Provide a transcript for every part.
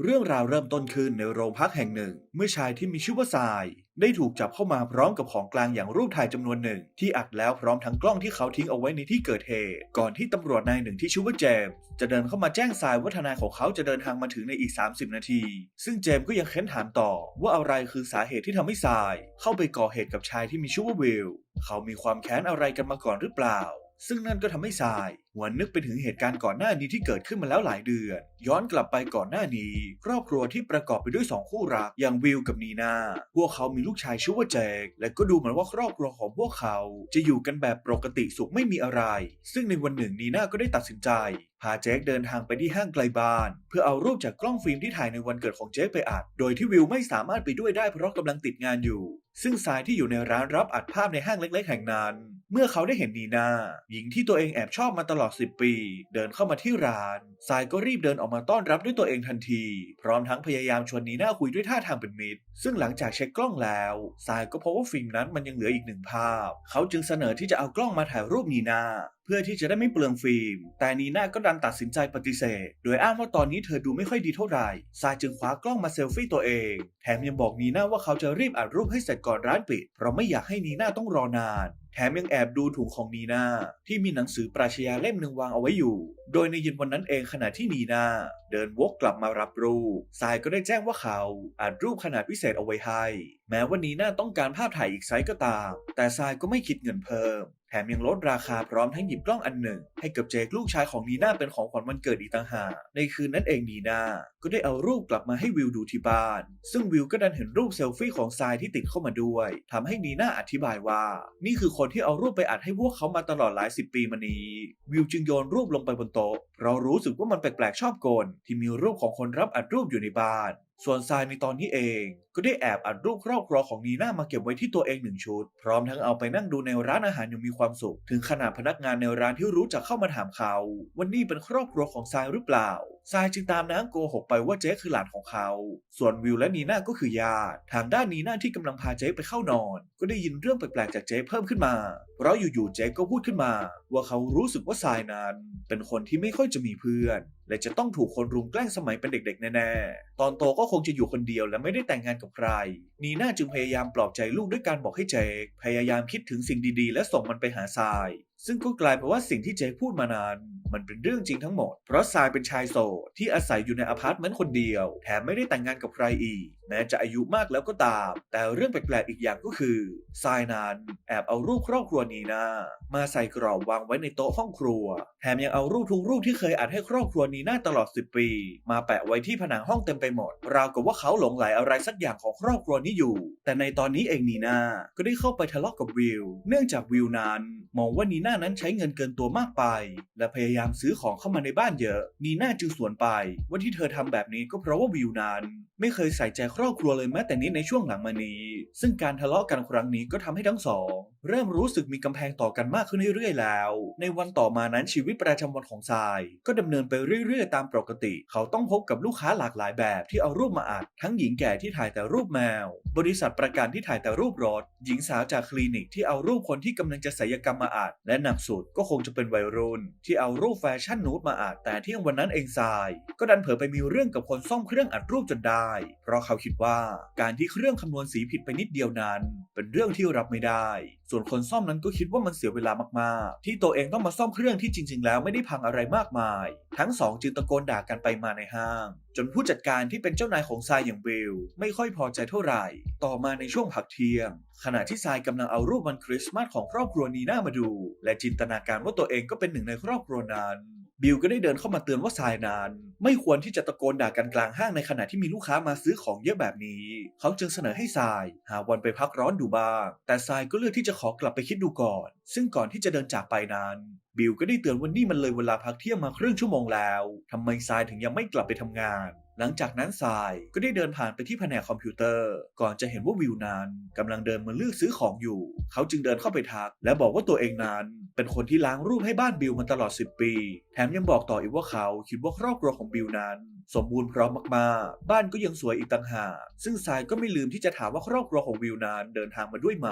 เรื่องราวเริ่มต้นขึ้นในโรงพักแห่งหนึ่ง เมื่อชายที่มีชื่อว่าทราย ได้ถูกจับเข้ามาพร้อมกับของกลางอย่างรูปถ่ายจำนวนหนึ่ง ที่อัดแล้วพร้อมทั้งกล้องที่เขาทิ้งเอาไว้ในที่เกิดเหตุ ก่อนที่ตำรวจนายหนึ่งที่ชื่อว่าเจมส์จะเดินเข้ามาแจ้งทรายว่าทนายของเขาจะเดินทางมาถึงในอีก 30 นาที ซึ่งเจมส์ก็ยังเค้นถามต่อว่าอะไรคือสาเหตุที่ทำให้ทราย เข้าไปก่อเหตุกับชายที่มีชื่อว่าวิลเขามีความแค้นอะไรกันมาก่อนหรือเปล่า ซึ่งนั่นก็ทำให้ทรายหวนนึกไปถึงเหตุการณ์ก่อนหน้านี้ที่เกิดขึ้นมาแล้วหลายเดือน ย้อนกลับไปก่อนหน้านี้ ครอบครัวที่ประกอบไปด้วยสองคู่รักอย่างวิลกับนีนาพวกเขามีลูกชายชื่อว่าเจคและก็ดูเหมือนว่าครอบครัวของพวกเขาจะอยู่กันแบบปกติสุขไม่มีอะไร ซึ่งในวันหนึ่งนีนาก็ได้ตัดสินใจพาเจคเดินทางไปที่ห้างไกลบ้าน เพื่อเอารูปจากกล้องฟิล์มที่ถ่ายในวันเกิดของเจคไปอัด โดยที่วิลไม่สามารถไปด้วยได้เพราะกำลังติดงานอยู่ ซึ่งสายที่อยู่ในร้านรับอัดภาพในห้างเล็ก ๆ แห่งนั้น เมื่อเขาได้เห็นนีนาหญิงที่ตัวเองแอบชอบมาตลอด 10 ปี เดินเข้ามาที่ร้านสายก็รีบเดินออกมาต้อนรับด้วยตัวเองทันที พร้อมทั้งพยายามชวนนีนาคุยด้วยท่าทางเป็นมิตร ซึ่งหลังจากเช็คกล้องแล้วสายก็พบว่าฟิล์มนั้นมันยังเหลืออีกหนึ่งภาพ เขาจึงเสนอที่จะเอากล้องมาถ่ายรูปนีนาเพื่อที่จะได้ไม่เปลืองฟิล์ม แต่นีน่าก็ดันตัดสินใจปฏิเสธ โดยอ้างว่าตอนนี้เธอดูไม่ค่อยดีเท่าไหร่ ซายจึงคว้ากล้องมาเซลฟี่ตัวเอง แถมยังบอกนีน่าว่าเขาจะรีบอัดรูปให้เสร็จก่อนร้านปิด เพราะไม่อยากให้นีน่าต้องรอนาน แถมยังแอบดูถุงของนีนาที่มีหนังสือปราชญาเล่มหนึ่งวางเอาไว้อยู่ โดยในเย็นวันนั้นเองขณะที่นีนาเดินวกกลับมารับรูปสายก็ได้แจ้งว่าเขาอาจรูปขนาดพิเศษเอาไว้ให้ แม้ว่านีนาต้องการภาพถ่ายอีกไซส์ก็ตาม แต่สายก็ไม่คิดเงินเพิ่ม แถมยังลดราคาพร้อมทั้งหยิบกล้องอันหนึ่ง ให้กับเจคลูกชายของนีน่าเป็นของขวัญวันเกิดอีกต่างหากในคืนนั้นเองนีน่าก็ได้เอารูปกลับมาให้วิวดูที่บ้าน ซึ่งวิวก็ดันเห็นรูปเซลฟี่ของทรายที่ติดเข้ามาด้วยทำให้นีน่าอธิบายว่า นี่คือคนที่เอารูปไปอัดให้พวกเขามาตลอดหลายสิบปีมานี้ วิวจึงโยนรูปลงไปบนโต๊ะเพราะรู้สึกว่ามันแปลกๆชอบกลที่มีรูปของคนรับอัดรูปอยู่ในบ้าน ส่วนทรายในตอนนี้เองก็ได้แอบอัดรูปครอบครัวของนีน่ามาเก็บไว้ที่ตัวเองหนึ่งชุด พร้อมทั้งเอาไปนั่งดูในร้านอาหารอย่างมีความสุข ถึงขนาดพนักงานในร้านที่รู้จักเข้ามาถามเขาว่านี่เป็นครอบครัวของทรายหรือเปล่าทรายจึงตามน้ำโกหกไปว่าเจ๊คือหลานของเขา ส่วนวิวและนีน่าก็คือญาติทางด้านนีน่าที่กำลังพาเจ๊ไปเข้านอน ก็ได้ยินเรื่องแปลกๆจากเจ๊เพิ่มขึ้นมา เพราะอยู่ๆเจ๊ก็พูดขึ้นมา ว่าเขารู้สึกว่าทรายนั้น เป็นคนที่ไม่ค่อยจะมีเพื่อน และจะต้องถูกคนรุมแกล้งสมัยเป็นเด็กๆแน่ๆ ตอนโตก็คงจะอยู่คนเดียวและไม่ได้แต่งงานกับใคร นีน่าจึงพยายามปลอบใจลูกด้วยการบอกให้เจคพยายามคิดถึงสิ่งดีๆ และส่งมันไปหาทราย ซึ่งก็กลายเป็นว่าสิ่งที่เจคพูดมานาน มันเป็นเรื่องจริงทั้งหมด เพราะทรายเป็นชายโสดที่อาศัยอยู่ในอพาร์ตเมนต์คนเดียว แถมไม่ได้แต่งงานกับใครอีก แม้จะอายุมากแล้วก็ตาม แต่เรื่องแปลกๆอีกอย่างก็คือทรายนั้นแอบเอารูปครอบครัวนีนามาใส่กรอบวางไว้ในโต๊ะห้องครัว แถมยังเอารูปทุกรูปที่เคยอัดให้ครอบครัวนีนาตลอด 10 ปี มาแปะไว้ที่ผนังห้องเต็มไปหมด ราวกับว่าเขาหลงไหลอะไรสักอย่างของครอบครัวนี้อยู่ แต่ในตอนนี้เองนีนาก็ได้เข้าไปทะเลาะกับวิลเนื่องจากวิลนั้น มองว่านีนานั้นใช้เงินเกินตัวมากไป และพยายามามซื้อของเข้ามาในบ้านเยอะ นีน่าจึงสวนไป ว่าที่เธอทำแบบนี้ก็เพราะว่าวิวนั้น ไม่เคยใส่ใจครอบครัวเลยแม้แต่นิดในช่วงหลังมานี้ ซึ่งการทะเลาะกันครั้งนี้ก็ทำให้ทั้งสอง เริ่มรู้สึกมีกำแพงต่อกันมากขึ้นเรื่อยๆแล้ว ในวันต่อมานั้นชีวิตประจำวันของทราย ก็ดำเนินไปเรื่อยๆ ตามปกติ เขาต้องพบกับลูกค้าหลากหลายแบบที่เอารูปมาอัด ทั้งหญิงแก่ที่ถ่ายแต่รูปแมว บริษัทประกันที่ถ่ายแต่รูปรถ หญิงสาวจากคลินิกที่เอารูปคนที่กำลังจะศัลยกรรมมาอัด และหนักสุดก็คงจะเป็นวัยรุ่น ที่เอารูปแฟชั่นนูดมาอัด แต่ที่วันนั้นเองทราย ก็ดันเผลอไปมีเรื่องกับคนซ่อมเครื่องอัดรูปจนได้ เพราะเขาคิดว่าการที่เครื่องคำนวณสีผิดไปนิดเดียวนั้น เป็นเรื่องที่รับไม่ได้ส่วนคนซ่อมนั้นก็คิดว่ามันเสียเวลามากๆ ที่ตัวเองต้องมาซ่อมเครื่องที่จริง ๆ แล้วไม่ได้พังอะไรมากมาย ทั้งสองจึงตะโกนด่ากันไปมาในห้าง จนผู้จัดการที่เป็นเจ้านายของทรายอย่างเบลไม่ค่อยพอใจเท่าไหร่ ต่อมาในช่วงพักเที่ยง ขณะที่ทรายกำลังเอารูปวันคริสต์มาสของครอบครัวนีน่ามาดู และจินตนาการว่าตัวเองก็เป็นหนึ่งในครอบครัวนั้น บิลก็ได้เดินเข้ามาเตือนว่าทรายนันไม่ควรที่จะตะโกนด่ากันกลางห้างในขณะที่มีลูกค้ามาซื้อของเยอะแบบนี้ เขาจึงเสนอให้ทราย หาวันไปพักร้อนดูบ้าง แต่ทรายก็เลือกที่จะขอกลับไปคิดดูก่อน ซึ่งก่อนที่จะเดินจากไปนั้นบิลก็ได้เตือนว่านี่มันเลยเวลาพักเที่ยงมาครึ่งชั่วโมงแล้วทำไมทรายถึงยังไม่กลับไปทำงาน หลังจากนั้นทรายก็ได้เดินผ่านไปที่แผนกคอมพิวเตอร์ ก่อนจะเห็นว่าวิวนั้นกำลังเดินมาเลือกซื้อของอยู่ เขาจึงเดินเข้าไปทัก และบอกว่าตัวเองนั้นเป็นคนที่ล้างรูปให้บ้านบิลมาตลอด 10 ปี แถมยังบอกต่ออีกว่าเขาคิดว่าครอบครัวของบิลนั้นสมบูรณ์พร้อมมากๆ บ้านก็ยังสวยอีกต่างหากซึ่งสายก็ไม่ลืมที่จะถามว่าครอบครัวของวิวนั้นเดินทางมาด้วยไหม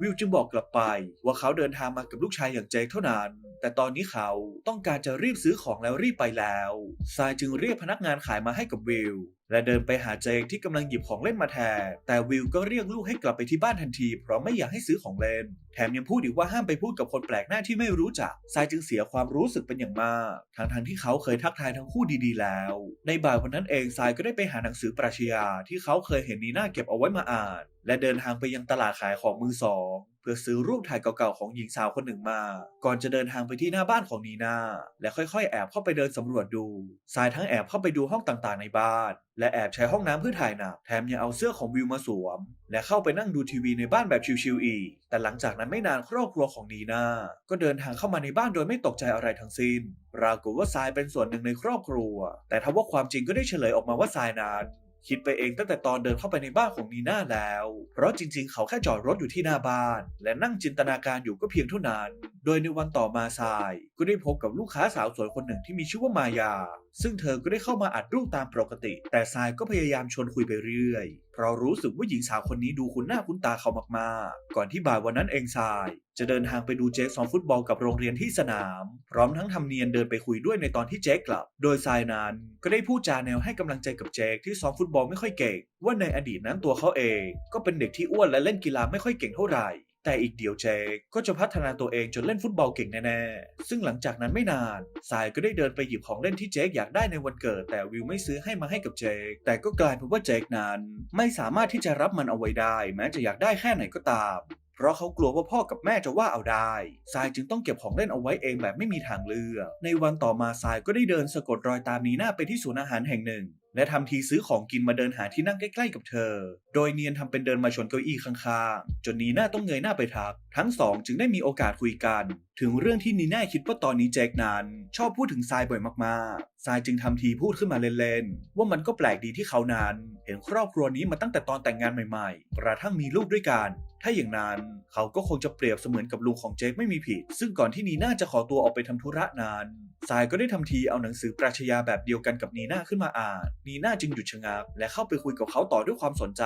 วิวจึงบอกกลับไป ว่าเขาเดินทางมากับลูกชายอย่างเจคเท่านั้น แต่ตอนนี้เขาต้องการจะรีบซื้อของแล้วรีบไปแล้วสายจึงเรียกพนักงานขายมาให้กับวิว และเดินไปหาเจคที่กำลังหยิบของเล่นมาแทน แต่วิลก็เรียกลูกให้กลับไปที่บ้านทันที เพราะไม่อยากให้ซื้อของเล่น แถมยังพูดอีกว่าห้ามไปพูดกับคนแปลกหน้าที่ไม่รู้จักทรายจึงเสียความรู้สึกเป็นอย่างมาก ทั้งทที่เขาเคยทักทายทั้งคู่ดีๆ แล้ว ในบ่ายวันนั้นเองทรายก็ได้ไปหาหนังสือปรัชญาที่เขาเคยเห็นนีน่าเก็บเอาไว้มาอ่าน และเดินทางไปยังตลาดขายของมือสอง เพื่อซื้อรูปถ่ายเก่าๆของหญิงสาวคนหนึ่งมา ก่อนจะเดินทางไปที่หน้าบ้านของนีนาและค่อยๆ แอบเข้าไปเดินสำรวจดูทรายทั้งแอบเข้าไปดูห้องต่างๆ ในบ้าน และแอบใช้ห้องน้ำเพื่อถ่ายหนักแถมยังเอาเสื้อของวิวมาสวม และเข้าไปนั่งดูทีวีในบ้านแบบชิวๆอีก แต่หลังจากนั้นไม่นานครอบครัวของนีนาก็เดินทางเข้ามาในบ้านโดยไม่ตกใจอะไรทั้งสิ้นปรากฏว่าทรายเป็นส่วนหนึ่งในครอบครัว แต่ทว่าความจริงก็ได้เฉลยออกมาว่าทรายนั้น คิดไปเองตั้งแต่ตอนเดินเข้าไปในบ้านของนีน่าแล้ว เพราะจริงๆ เขาแค่จอดรถอยู่ที่หน้าบ้าน และนั่งจินตนาการอยู่ก็เพียงเท่านั้น โดยในวันต่อมาทราย ก็ได้พบกับลูกค้าสาวสวยคนหนึ่งที่มีชื่อว่ามายา ซึ่งเธอก็ได้เข้ามาอัดรูปตามปกติ แต่ทรายก็พยายามชวนคุยไปเรื่อย เพราะรู้สึกว่าหญิงสาวคนนี้ดูคุ้นหน้าคุ้นตาเขามากๆ ก่อนที่บ่ายวันนั้นเองทราย จะเดินทางไปดูเจคซ้อมฟุตบอลกับโรงเรียนที่สนาม พร้อมทั้งทำเนียนเดินไปคุยด้วยในตอนที่เจคกลับ โดยทรายนั้นก็ได้พูดจาแนวให้กำลังใจกับเจคที่ซ้อมฟุตบอลไม่ค่อยเก่ง ว่าในอดีตนั้นตัวเขาเอง ก็เป็นเด็กที่อ้วนและเล่นกีฬาไม่ค่อยเก่งเท่าไหร่ แต่อีกเดียวเจคก็จะพัฒนาตัวเองจนเล่นฟุตบอลเก่งแน่ๆ ซึ่งหลังจากนั้นไม่นานทรายก็ได้เดินไปหยิบของเล่นที่เจคอยากได้ในวันเกิด แต่วิวไม่ซื้อให้มาให้กับเจค แต่ก็กลายเป็นว่าเจคนั้น ไม่สามารถที่จะรับมันเอาไว้ได้ แม้จะอยากได้แค่ไหนก็ตาม เพราะเขากลัวว่าพ่อกับแม่จะว่าเอาได้ทรายจึงต้องเก็บของเล่นเอาไว้เองแบบไม่มีทางเลือก ในวันต่อมาทรายก็ได้เดินสะกดรอยตามนีน่าไปที่ศูนย์อาหารแห่งหนึ่ง และทำทีซื้อของกินมาเดินหาที่นั่งใกล้ๆกับเธอ โดยเนียนทำเป็นเดินมาชนเก้าอี้ข้างๆ จนนีน่าต้องเงยหน้าไปทัก ทั้งสองจึงได้มีโอกาสคุยกันถึงเรื่องที่นีน่าคิดว่าตอนนี้แจ็คนั้นชอบพูดถึงทรายบ่อยมากๆทรายจึงทำทีพูดขึ้นมาเล่นๆ ว่ามันก็แปลกดีที่เขานั้น เห็นครอบครัวนี้มาตั้งแต่ตอนแต่งงานใหม่ๆ กระทั่งมีลูกด้วยกัน ถ้าอย่างนั้นเขาก็คงจะเปรียบเสมือนกับลุงของเจคไม่มีผิด ซึ่งก่อนที่นีน่าจะขอตัวออกไปทำธุระนั้นทรายก็ได้ทำทีเอาหนังสือปรัชญาแบบเดียวกันกับนีน่าขึ้นมาอ่าน นีน่าจึงหยุดชะงัก และเข้าไปคุยกับเขาต่อด้วยความสนใจ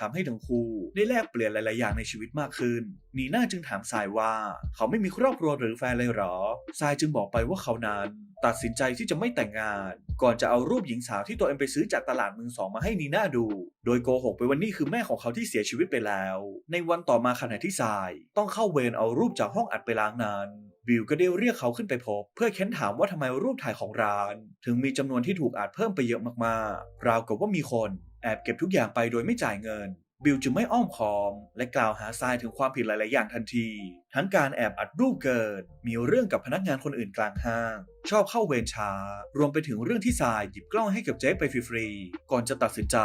ทำให้ทั้งคู่ได้แลกเปลี่ยนหลายๆอย่างในชีวิตมากขึ้น นีน่าจึงถามทรายว่า เขาไม่มีครอบครัวหรือแฟนเลยหรอทรายจึงบอกไปว่าเขานั้น ตัดสินใจที่จะไม่แต่งงาน ก่อนจะเอารูปหญิงสาวที่ตัวเองไปซื้อจากตลาดมือสองมาให้นีน่าดู โดยโกหกไปว่านี่คือแม่ของเขาที่เสียชีวิตไปแล้ว ในวันต่อมาขณะที่ทราย ต้องเข้าเวรเอารูปจากห้องอัดไปล้างนั้นบิลก็ได้เรียกเขาขึ้นไปพบ เพื่อเค้นถามว่าทำไมรูปถ่ายของร้าน ถึงมีจำนวนที่ถูกอัดเพิ่มไปเยอะมากๆ ราวกับว่ามีคน แอบเก็บทุกอย่างไปโดยไม่จ่ายเงิน บิลจึงไม่อ้อมค้อม และกล่าวหาทรายถึงความผิดหลาย ๆ อย่างทันที ทั้งการแอบอัดรูปเกิน มีเรื่องกับพนักงานคนอื่นกลางห้าง ชอบเข้าเวรช้า รวมไปถึงเรื่องที่ทรายหยิบกล้องให้กับเจ๊ไปฟรีๆ ก่อนจะตัดสินใจ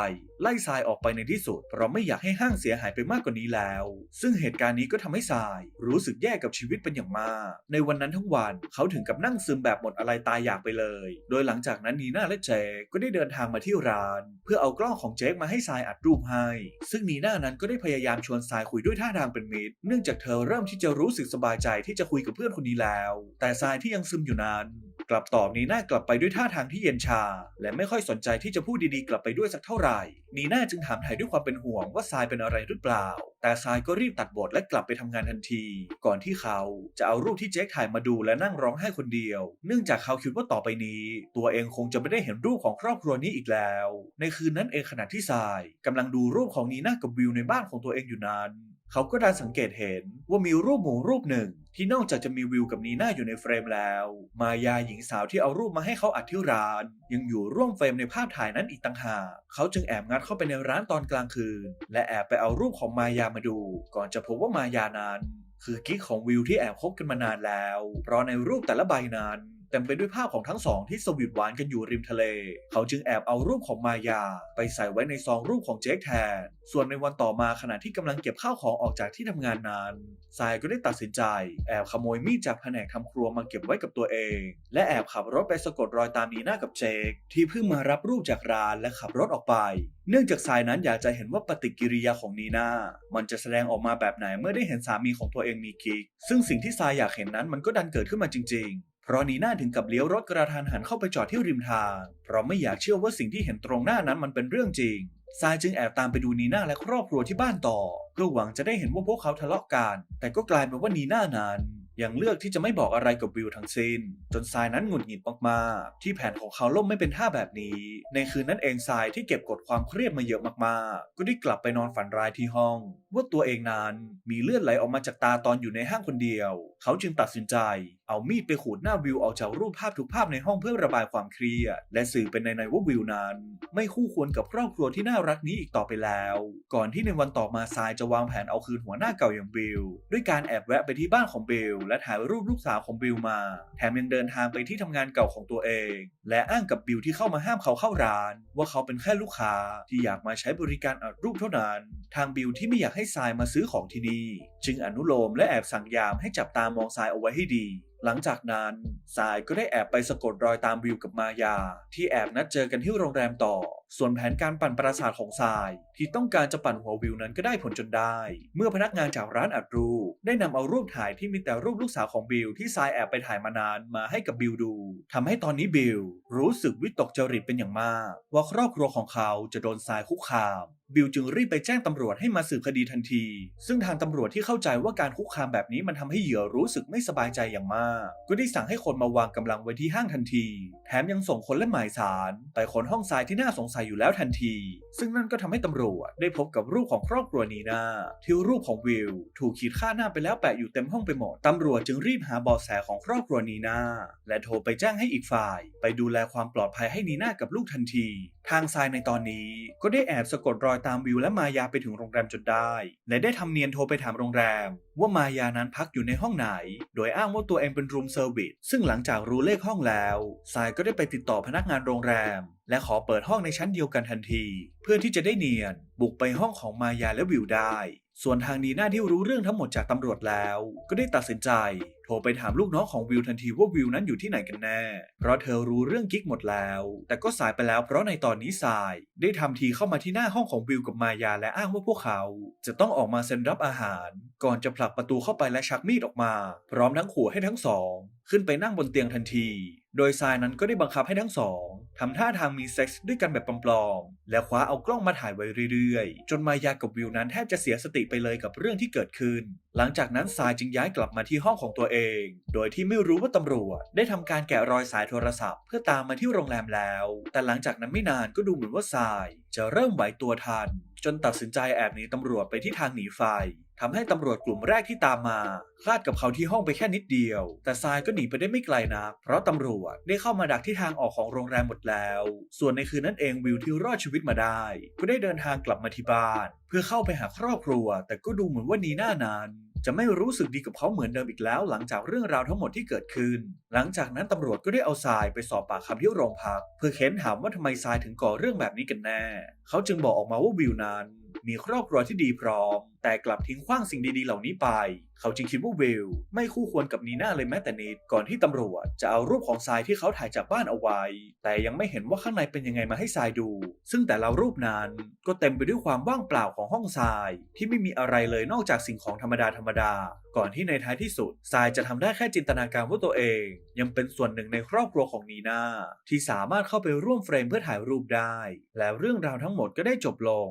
ไล่ทรายออกไปในที่สุด เพราะไม่อยากให้ห้างเสียหายไปมากกว่านี้แล้ว ซึ่งเหตุการณ์นี้ก็ทำให้ทราย รู้สึกแย่กับชีวิตเป็นอย่างมาก ในวันนั้นทั้งวันเขาถึงกับนั่งซึมแบบหมดอะไรตายอยากไปเลย โดยหลังจากนั้นนีน่าและเจคก็ได้เดินทางมาที่ร้าน เพื่อเอากล้องของเจคมาให้ทรายอัดรูปให้ ซึ่งนีน่านั้นก็ได้พยายามชวนทรายคุยด้วยท่าทางเป็นมิตร เนื่องจากเธอเริ่มที่จะรู้สึกสบายใจที่จะคุยกับเพื่อนคนนี้แล้ว แต่ทรายที่ยังซึมอยู่นั้น กลับตอบนีน่ากลับไปด้วยท่าทางที่เย็นชา และไม่ค่อยสนใจที่จะพูดดีๆกลับไปด้วยสักเท่าไหร่นีน่าจึงถามถ่ายด้วยความเป็นห่วงว่าทรายเป็นอะไรหรือเปล่า แต่ทรายก็รีบตัดบทและกลับไปทำงานทันที ก่อนที่เขาจะเอารูปที่เจคถ่ายมาดูและนั่งร้องไห้คนเดียว เนื่องจากเขาคิดว่าต่อไปนี้ ตัวเองคงจะไม่ได้เห็นรูปของครอบครัวนี้อีกแล้ว ในคืนนั้นเองขณะที่ทรายกำลังดูรูปของนีน่ากับวิวในบ้านของตัวเองอยู่นั้น เขาก็ได้สังเกตเห็นว่ามีรูปหมูรูปหนึ่ง ที่นอกจากจะมีวิวกับนีน่าอยู่ในเฟรมแล้ว มายาหญิงสาวที่เอารูปมาให้เขาอัดที่ร้าน ยังอยู่ร่วมเฟรมในภาพถ่ายนั้นอีกต่างหากเขาจึงแอบงัดเข้าไปในร้านตอนกลางคืน และแอบไปเอารูปของมายามาดู ก่อนจะพบว่ามายานั้น คือกิ๊กของวิวที่แอบคบกันมานานแล้ว เพราะในรูปแต่ละใบนั้น เต็มไปด้วยภาพของทั้งสองที่สวีทหวานกันอยู่ริมทะเล เขาจึงแอบเอารูปของมายา ไปใส่ไว้ในซองรูปของเจคแทน ส่วนในวันต่อมาขณะที่กำลังเก็บข้าวของออกจากที่ทำงานนั้นทรายก็ได้ตัดสินใจ แอบขโมยมีดจากแผนกทำครัวมาเก็บไว้กับตัวเอง และแอบขับรถไปสะกดรอยตามนีน่ากับเจคที่เพิ่งมารับรูปจากร้านและขับรถออกไป เนื่องจากทรายนั้นอยากจะเห็นว่าปฏิกิริยาของนีน่ามันจะแสดงออกมาแบบไหนเมื่อได้เห็นสามีของตัวเองมีกิ๊กซึ่งสิ่งที่ทรายอยากเห็นนั้นมันก็ดันเกิดขึ้นมาจริง ๆ เพราะนีน่าถึงกับเลี้ยวรถกระทันหันเข้าไปจอดที่ริมทาง เพราะไม่อยากเชื่อว่าสิ่งที่เห็นตรงหน้านั้นมันเป็นเรื่องจริงทรายจึงแอบตามไปดูนีน่าและครอบครัวที่บ้านต่อ เพื่อหวังจะได้เห็นว่าพวกเขาทะเลาะกัน แต่ก็กลายเป็นว่านีน่านั้นยังเลือกที่จะไม่บอกอะไรกับวิวทั้งสิ้น จนทรายนั้นหงุดหงิดมากๆ ที่แผนของเขาล่มไม่เป็นท่าแบบนี้ ในคืนนั้นเองทรายที่เก็บกดความเครียดมาเยอะมากๆ ก็ได้กลับไปนอนฝันร้ายที่ห้อง ว่าตัวเองนั้นมีเลือดไหลออกมาจากตาตอนอยู่ในห้างคนเดียวเขาจึงตัดสินใจ เอามีดไปขูดหน้าวิวออกจากรูปภาพทุกภาพในห้องเพื่อระบายความเครียด และสื่อเป็นในในว่าวิวนั้น ไม่คู่ควรกับครอบครัวที่น่ารักนี้อีกต่อไปแล้ว ก่อนที่ในวันต่อมาทรายจะวางแผนเอาคืนหัวหน้าเก่าอย่างบิลด้วยการแอบแวะไปที่บ้านของบิลและถ่ายรูปลูกสาวของบิลมา แถมยังเดินทางไปที่ทำงานเก่าของตัวเอง และอ้างกับบิลที่เข้ามาห้ามเขาเข้าร้าน ว่าเขาเป็นแค่ลูกค้าที่อยากมาใช้บริการอัดรูปเท่านั้น ทางบิลที่ไม่อยากให้ทรายมาซื้อของที่นี่จึงอนุโลมและแอบสั่งยามให้จับตามองทรายเอาไว้ให้ดี หลังจากนั้นทรายก็ได้แอบไปสะกดรอยตามวิวกับมายา ที่แอบนัดเจอกันที่โรงแรมต่อ ส่วนแผนการปั่นประสาทของทราย ที่ต้องการจะปั่นหัววิวนั้นก็ได้ผลจนได้ เมื่อพนักงานจากร้านอัดรูปได้นำเอารูปถ่ายที่มีแต่รูปลูกสาวของบิลที่ทรายแอบไปถ่ายมานานมาให้กับบิลดูทำให้ตอนนี้บิลรู้สึกวิตกจริตเป็นอย่างมาก ว่าครอบครัวของเขาจะโดนทรายคุกคาม บิลจึงรีบไปแจ้งตำรวจให้มาสืบคดีทันที ซึ่งทางตำรวจที่เข้าใจว่าการคุกคามแบบนี้มันทำให้เหยื่อรู้สึกไม่สบายใจอย่างมาก ก็ได้สั่งให้คนมาวางกำลังไว้ที่ห้างทันที แถมยังส่งคนและหมายสาร ไปค้นห้องทรายที่น่าสงสัยอยู่แล้วทันที ซึ่งนั่นก็ทำให้ตำรวจได้พบกับรูปของครอบครัวนีนาที่รูปของวิลถูกขีดค่าหน้าไปแล้วแปะอยู่เต็มห้องไปหมดตำรวจจึงรีบหาเบาะแสของครอบครัวนีนาและโทรไปแจ้งให้อีกฝ่าย ไปดูแลความปลอดภัยให้นีนากับลูกทันที ทางทรายในตอนนี้ก็ได้แอบสะกดรอยตามวิวและมายาไปถึงโรงแรมจนได้ และได้ทำเนียนโทรไปถามโรงแรม ว่ามายานั้นพักอยู่ในห้องไหน โดยอ้างว่าตัวเองเป็นรูมเซอร์วิสซึ่งหลังจากรู้เลขห้องแล้วทรายก็ได้ไปติดต่อพนักงานโรงแรม และขอเปิดห้องในชั้นเดียวกันทันที เพื่อที่จะได้เนียน บุกไปห้องของมายาและวิวได้ ส่วนทางนีน่าที่รู้เรื่องทั้งหมดจากตำรวจแล้ว ก็ได้ตัดสินใจ โทรไปถามลูกน้องของวิวทันทีว่าวิวนั้นอยู่ที่ไหนกันแน่ เพราะเธอรู้เรื่องกิ๊กหมดแล้ว แต่ก็สายไปแล้วเพราะในตอนนี้สาย ได้ทำทีเข้ามาที่หน้าห้องของวิวกับมายาและอ้างว่าพวกเขา จะต้องออกมาเซ็นรับอาหาร ก่อนจะผลักประตูเข้าไปและชักมีดออกมา พร้อมทั้งขู่ให้ทั้งสอง ขึ้นไปนั่งบนเตียงทันที โดยทรายนั้นก็ได้บังคับให้ทั้งสองทำท่าทางมีเซ็กส์ด้วยกันแบบปลอมๆ และคว้าเอากล้องมาถ่ายไว้เรื่อยๆ จนมายากับวิวนั้นแทบจะเสียสติไปเลยกับเรื่องที่เกิดขึ้น หลังจากนั้นทรายจึงย้ายกลับมาที่ห้องของตัวเอง โดยที่ไม่รู้ว่าตำรวจ ได้ทำการแกะรอยสายโทรศัพท์ เพื่อตามมาที่โรงแรมแล้ว แต่หลังจากนั้นไม่นานก็ดูเหมือนว่าทราย จะเริ่มไหวตัวทัน จนตัดสินใจแอบหนีตำรวจไปที่ทางหนีไฟทำให้ตำรวจกลุ่มแรกที่ตามมาคลาดกับเขาที่ห้องไปแค่นิดเดียว แต่ทรายก็หนีไปได้ไม่ไกลนักเพราะตำรวจได้เข้ามาดักที่ทางออกของโรงแรมหมดแล้ว ส่วนในคืนนั้นเองวิวที่รอดชีวิตมาได้ก็ได้เดินทางกลับมาที่บ้าน เพื่อเข้าไปหาครอบครัว แต่ก็ดูเหมือนว่านีหน้านั้น จะไม่รู้สึกดีกับเขาเหมือนเดิมอีกแล้ว หลังจากเรื่องราวทั้งหมดที่เกิดขึ้น หลังจากนั้นตำรวจก็ได้เอาทรายไปสอบปากคำที่โรงพัก เพื่อเค้นถามว่าทำไมทรายถึงก่อเรื่องแบบนี้กันแน่ เขาจึงบอกออกมาว่าวิวนั้นมีครอบครัวที่ดีพร้อม แต่กลับทิ้งขว้างสิ่งดีๆเหล่านี้ไป เขาจึงคิดว่าวิลไม่คู่ควรกับนีน่าเลยแม้แต่นิดก่อนที่ตำรวจจะเอารูปของทรายที่เขาถ่ายจากบ้านเอาไว้ แต่ยังไม่เห็นว่าข้างในเป็นยังไงมาให้ทรายดู ซึ่งแต่ละรูปนั้นก็เต็มไปด้วยความว่างเปล่าของห้องทราย ที่ไม่มีอะไรเลยนอกจากสิ่งของธรรมดาธรรมดา ก่อนที่ในท้ายที่สุดทรายจะทำได้แค่จินตนาการว่าตัวเอง ยังเป็นส่วนหนึ่งในครอบครัวของนีน่าที่สามารถเข้าไปร่วมเฟรมเพื่อถ่ายรูปได้ แล้วเรื่องราวทั้งหมดก็ได้จบลง